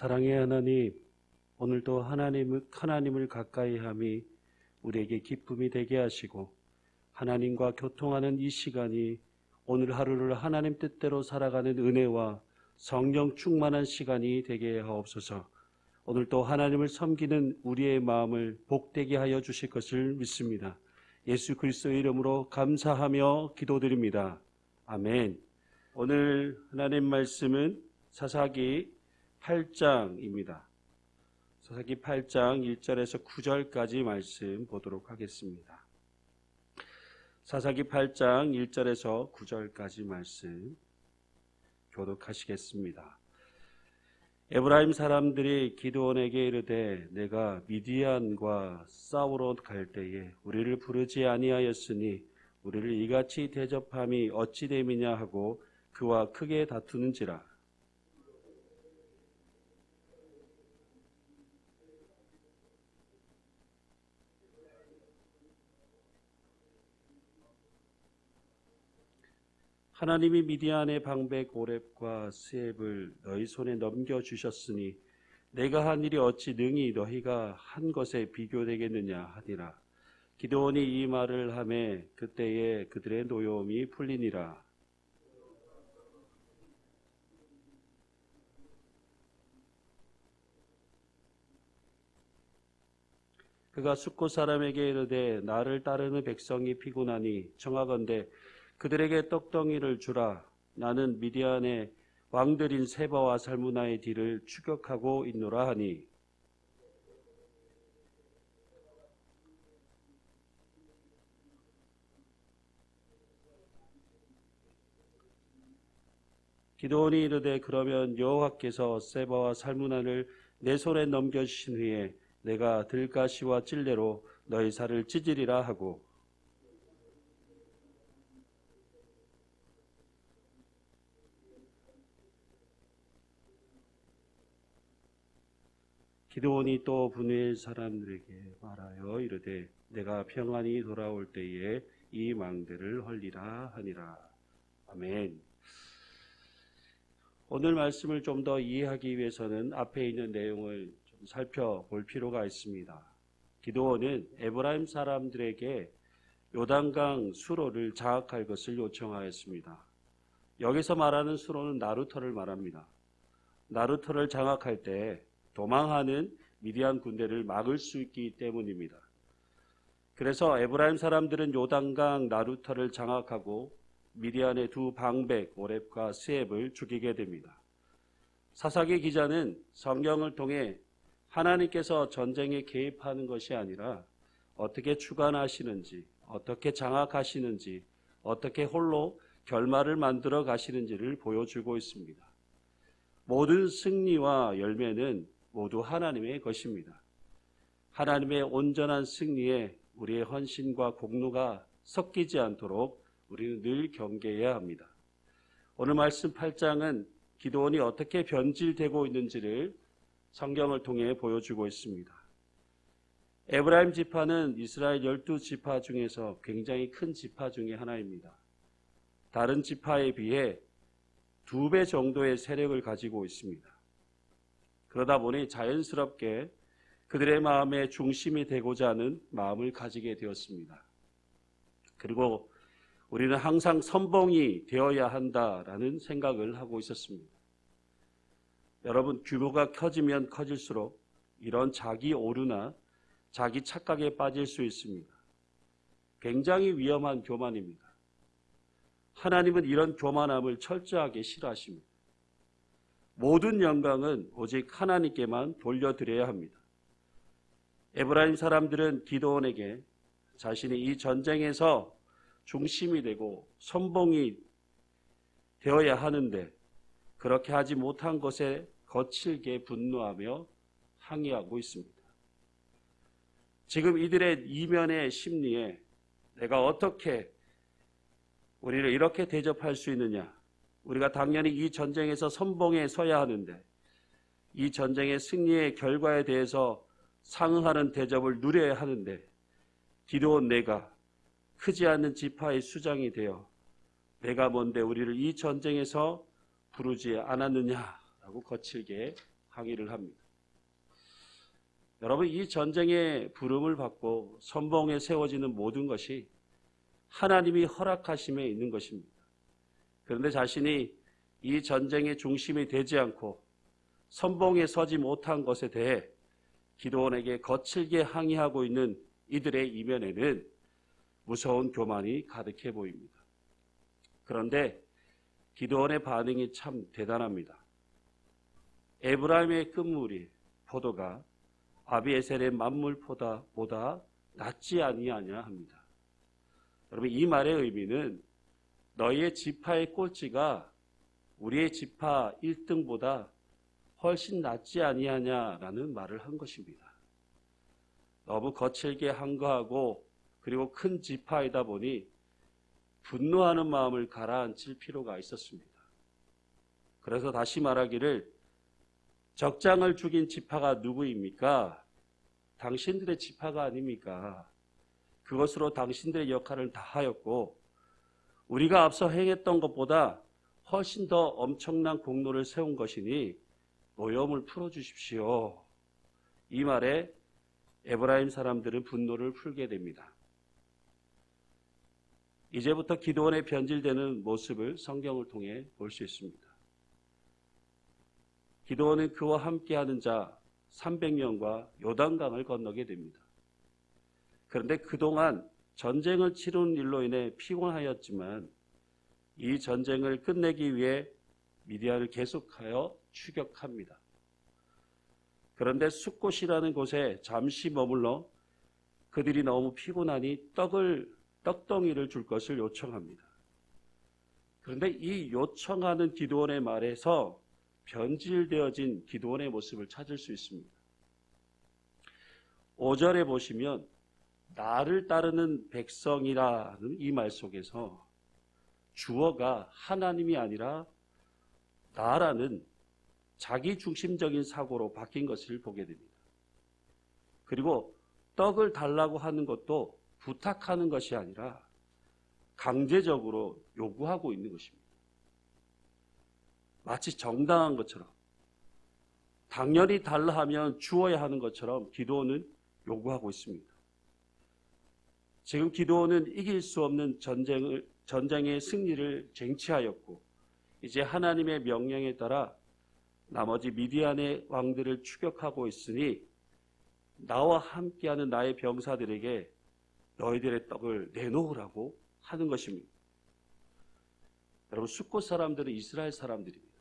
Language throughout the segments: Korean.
사랑의 하나님, 오늘도 하나님을, 하나님을 가까이 함이 우리에게 기쁨이 되게 하시고 하나님과 교통하는 이 시간이 오늘 하루를 하나님 뜻대로 살아가는 은혜와 성령 충만한 시간이 되게 하옵소서. 오늘도 하나님을 섬기는 우리의 마음을 복되게 하여 주실 것을 믿습니다. 예수 그리스도의 이름으로 감사하며 기도드립니다. 아멘. 오늘 하나님 말씀은 사사기 8장입니다. 사사기 8장 1절에서 9절까지 말씀 보도록 하겠습니다. 사사기 8장 1절에서 9절까지 말씀 교독하시겠습니다. 에브라임 사람들이 기드온에게 이르되 내가 미디안과 싸우러 갈 때에 우리를 부르지 아니하였으니 우리를 이같이 대접함이 어찌 됨이냐 하고 그와 크게 다투는지라 하나님이 미디안의 방백 오렙과 스앱을 너희 손에 넘겨 주셨으니 내가 한 일이 어찌 능히 너희가 한 것에 비교되겠느냐 하니라. 기도원이 이 말을 하매 그때에 그들의 노여움이 풀리니라. 그가 숙고 사람에게 이르되 나를 따르는 백성이 피곤하니 청하건대 그들에게 떡덩이를 주라. 나는 미디안의 왕들인 세바와 살무나의 뒤를 추격하고 있노라 하니 기도원이 이르되 그러면 여호와께서 세바와 살무나를 내 손에 넘겨주신 후에 내가 들가시와 찔레로 너희 살을 찢으리라 하고 기도원이 또 분의 사람들에게 말하여 이르되 내가 평안히 돌아올 때에 이 망대를 헐리라 하니라. 아멘. 오늘 말씀을 좀 더 이해하기 위해서는 앞에 있는 내용을 좀 살펴볼 필요가 있습니다. 기도원은 에브라임 사람들에게 요단강 수로를 장악할 것을 요청하였습니다. 여기서 말하는 수로는 나루터를 말합니다. 나루터를 장악할 때 도망하는 미디안 군대를 막을 수 있기 때문입니다. 그래서 에브라임 사람들은 요단강 나루터를 장악하고 미디안의 두 방백 오렙과 스앱을 죽이게 됩니다. 사사기 기자는 성경을 통해 하나님께서 전쟁에 개입하는 것이 아니라 어떻게 주관하시는지, 어떻게 장악하시는지, 어떻게 홀로 결말을 만들어 가시는지를 보여주고 있습니다. 모든 승리와 열매는 모두 하나님의 것입니다. 하나님의 온전한 승리에 우리의 헌신과 공로가 섞이지 않도록 우리는 늘 경계해야 합니다. 오늘 말씀 8장은 기도원이 어떻게 변질되고 있는지를 성경을 통해 보여주고 있습니다. 에브라임 지파는 이스라엘 열두 지파 중에서 굉장히 큰 지파 중의 하나입니다. 다른 지파에 비해 두 배 정도의 세력을 가지고 있습니다. 그러다 보니 자연스럽게 그들의 마음의 중심이 되고자 하는 마음을 가지게 되었습니다. 그리고 우리는 항상 선봉이 되어야 한다라는 생각을 하고 있었습니다. 여러분, 규모가 커지면 커질수록 이런 자기 오류나 자기 착각에 빠질 수 있습니다. 굉장히 위험한 교만입니다. 하나님은 이런 교만함을 철저하게 싫어하십니다. 모든 영광은 오직 하나님께만 돌려드려야 합니다. 에브라임 사람들은 기도원에게 자신이 이 전쟁에서 중심이 되고 선봉이 되어야 하는데 그렇게 하지 못한 것에 거칠게 분노하며 항의하고 있습니다. 지금 이들의 이면의 심리에 내가 어떻게 우리를 이렇게 대접할 수 있느냐? 우리가 당연히 이 전쟁에서 선봉에 서야 하는데 이 전쟁의 승리의 결과에 대해서 상응하는 대접을 누려야 하는데 기도원 내가 크지 않는 지파의 수장이 되어 내가 뭔데 우리를 이 전쟁에서 부르지 않았느냐라고 거칠게 항의를 합니다. 여러분, 이 전쟁의 부름을 받고 선봉에 세워지는 모든 것이 하나님이 허락하심에 있는 것입니다. 그런데 자신이 이 전쟁의 중심이 되지 않고 선봉에 서지 못한 것에 대해 기도원에게 거칠게 항의하고 있는 이들의 이면에는 무서운 교만이 가득해 보입니다. 그런데 기도원의 반응이 참 대단합니다. 에브라임의 끝물이 포도가 아비에셀의 만물보다 보다 낫지 아니하냐 합니다. 여러분 이 말의 의미는 너희의 지파의 꼴찌가 우리의 지파 1등보다 훨씬 낫지 아니하냐라는 말을 한 것입니다. 너무 거칠게 한거하고 그리고 큰 지파이다 보니 분노하는 마음을 가라앉힐 필요가 있었습니다. 그래서 다시 말하기를 적장을 죽인 지파가 누구입니까? 당신들의 지파가 아닙니까? 그것으로 당신들의 역할을 다 하였고 우리가 앞서 행했던 것보다 훨씬 더 엄청난 공로를 세운 것이니 노여움을 풀어주십시오. 이 말에 에브라임 사람들은 분노를 풀게 됩니다. 이제부터 기도원에 변질되는 모습을 성경을 통해 볼 수 있습니다. 기도원은 그와 함께하는 자 300명과 요단강을 건너게 됩니다. 그런데 그동안 전쟁을 치르는 일로 인해 피곤하였지만 이 전쟁을 끝내기 위해 미디안을 계속하여 추격합니다. 그런데 숫곳이라는 곳에 잠시 머물러 그들이 너무 피곤하니 떡을 떡덩이를 줄 것을 요청합니다. 그런데 이 요청하는 기도원의 말에서 변질되어진 기도원의 모습을 찾을 수 있습니다. 5절에 보시면 나를 따르는 백성이라는 이 말 속에서 주어가 하나님이 아니라 나라는 자기 중심적인 사고로 바뀐 것을 보게 됩니다. 그리고 떡을 달라고 하는 것도 부탁하는 것이 아니라 강제적으로 요구하고 있는 것입니다. 마치 정당한 것처럼 당연히 달라 하면 주어야 하는 것처럼 기도는 요구하고 있습니다. 지금 기도는 이길 수 없는 전쟁을 전쟁의 승리를 쟁취하였고 이제 하나님의 명령에 따라 나머지 미디안의 왕들을 추격하고 있으니 나와 함께하는 나의 병사들에게 너희들의 떡을 내놓으라고 하는 것입니다. 여러분 숫곳 사람들은 이스라엘 사람들입니다.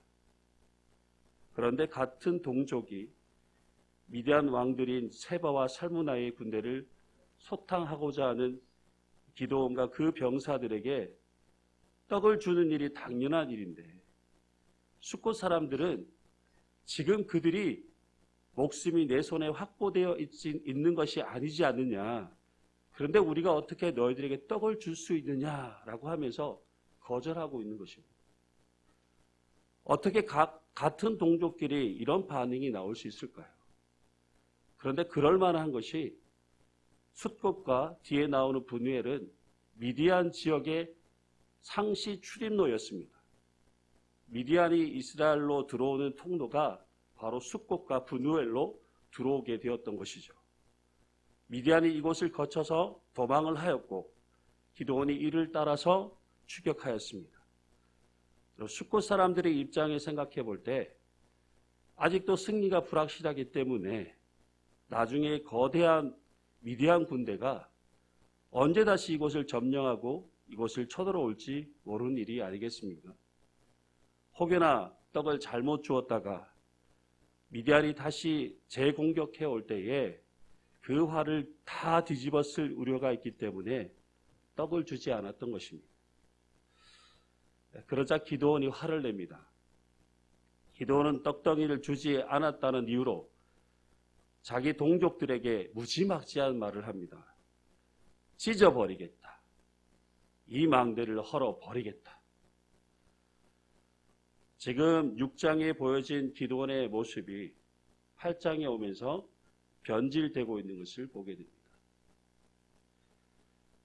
그런데 같은 동족이 미디안 왕들인 세바와 살무나의 군대를 소탕하고자 하는 기도원과 그 병사들에게 떡을 주는 일이 당연한 일인데 숫곳 사람들은 지금 그들이 목숨이 내 손에 확보되어 있는 것이 아니지 않느냐. 그런데 우리가 어떻게 너희들에게 떡을 줄 수 있느냐라고 하면서 거절하고 있는 것입니다. 어떻게 각, 같은 동족끼리 이런 반응이 나올 수 있을까요? 그런데 그럴 만한 것이 숫곳과 뒤에 나오는 분우엘은 미디안 지역의 상시 출입로였습니다. 미디안이 이스라엘로 들어오는 통로가 바로 숫곳과 분우엘로 들어오게 되었던 것이죠. 미디안이 이곳을 거쳐서 도망을 하였고 기도원이 이를 따라서 추격하였습니다. 숫곳 사람들의 입장에 생각해 볼 때 아직도 승리가 불확실하기 때문에 나중에 거대한 미디안 군대가 언제 다시 이곳을 점령하고 이곳을 쳐들어올지 모르는 일이 아니겠습니까? 혹여나 떡을 잘못 주었다가 미디안이 다시 재공격해 올 때에 그 화를 다 뒤집었을 우려가 있기 때문에 떡을 주지 않았던 것입니다. 그러자 기도원이 화를 냅니다. 기도원은 떡덩이를 주지 않았다는 이유로 자기 동족들에게 무지막지한 말을 합니다. 찢어버리겠다. 이 망대를 헐어버리겠다. 지금 6장에 보여진 기도원의 모습이 8장에 오면서 변질되고 있는 것을 보게 됩니다.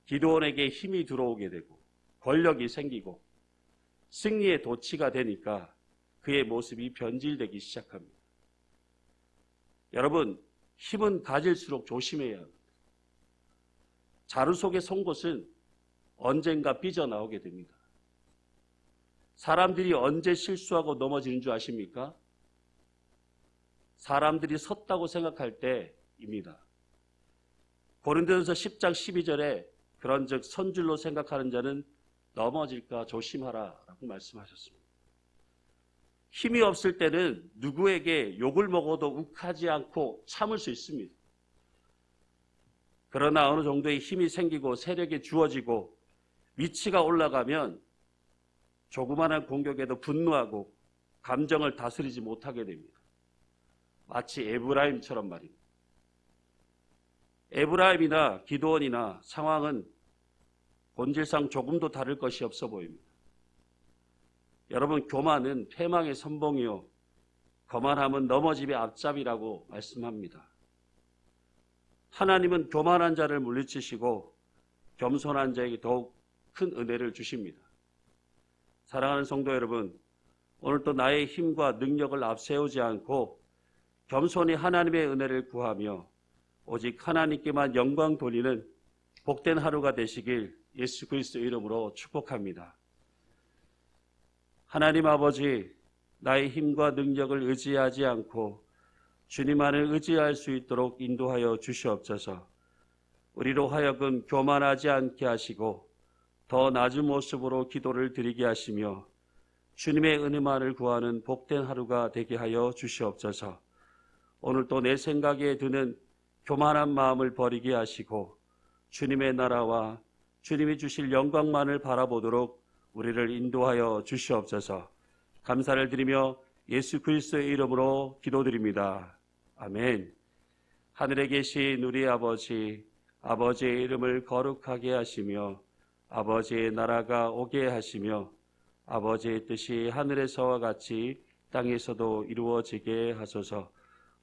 기도원에게 힘이 들어오게 되고 권력이 생기고 승리의 도치가 되니까 그의 모습이 변질되기 시작합니다. 여러분, 힘은 가질수록 조심해야 합니다. 자루 속의 송곳은 언젠가 삐져나오게 됩니다. 사람들이 언제 실수하고 넘어지는 줄 아십니까? 사람들이 섰다고 생각할 때입니다. 고린도전서 10장 12절에 그런즉 선줄로 생각하는 자는 넘어질까 조심하라라고 말씀하셨습니다. 힘이 없을 때는 누구에게 욕을 먹어도 욱하지 않고 참을 수 있습니다. 그러나 어느 정도의 힘이 생기고 세력이 주어지고 위치가 올라가면 조그마한 공격에도 분노하고 감정을 다스리지 못하게 됩니다. 마치 에브라임처럼 말입니다. 에브라임이나 기도원이나 상황은 본질상 조금도 다를 것이 없어 보입니다. 여러분, 교만은 패망의 선봉이요. 거만함은 넘어짐의 앞잡이라고 말씀합니다. 하나님은 교만한 자를 물리치시고 겸손한 자에게 더욱 큰 은혜를 주십니다. 사랑하는 성도 여러분, 오늘도 나의 힘과 능력을 앞세우지 않고 겸손히 하나님의 은혜를 구하며 오직 하나님께만 영광 돌리는 복된 하루가 되시길 예수 그리스도 이름으로 축복합니다. 하나님 아버지, 나의 힘과 능력을 의지하지 않고 주님만을 의지할 수 있도록 인도하여 주시옵소서. 우리로 하여금 교만하지 않게 하시고 더 낮은 모습으로 기도를 드리게 하시며 주님의 은혜만을 구하는 복된 하루가 되게 하여 주시옵소서. 오늘도 내 생각에 드는 교만한 마음을 버리게 하시고 주님의 나라와 주님이 주실 영광만을 바라보도록 우리를 인도하여 주시옵소서. 감사를 드리며 예수 그리스도의 이름으로 기도드립니다. 아멘. 하늘에 계신 우리 아버지, 아버지의 이름을 거룩하게 하시며 아버지의 나라가 오게 하시며 아버지의 뜻이 하늘에서와 같이 땅에서도 이루어지게 하소서.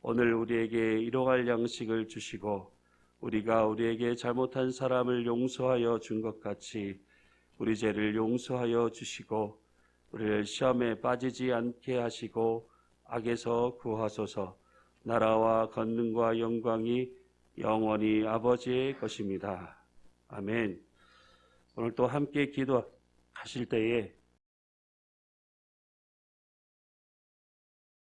오늘 우리에게 일용할 양식을 주시고 우리가 우리에게 잘못한 사람을 용서하여 준 것 같이 우리 죄를 용서하여 주시고 우리를 시험에 빠지지 않게 하시고 악에서 구하소서 나라와 권능과 영광이 영원히 아버지의 것입니다. 아멘. 오늘 또 함께 기도하실 때에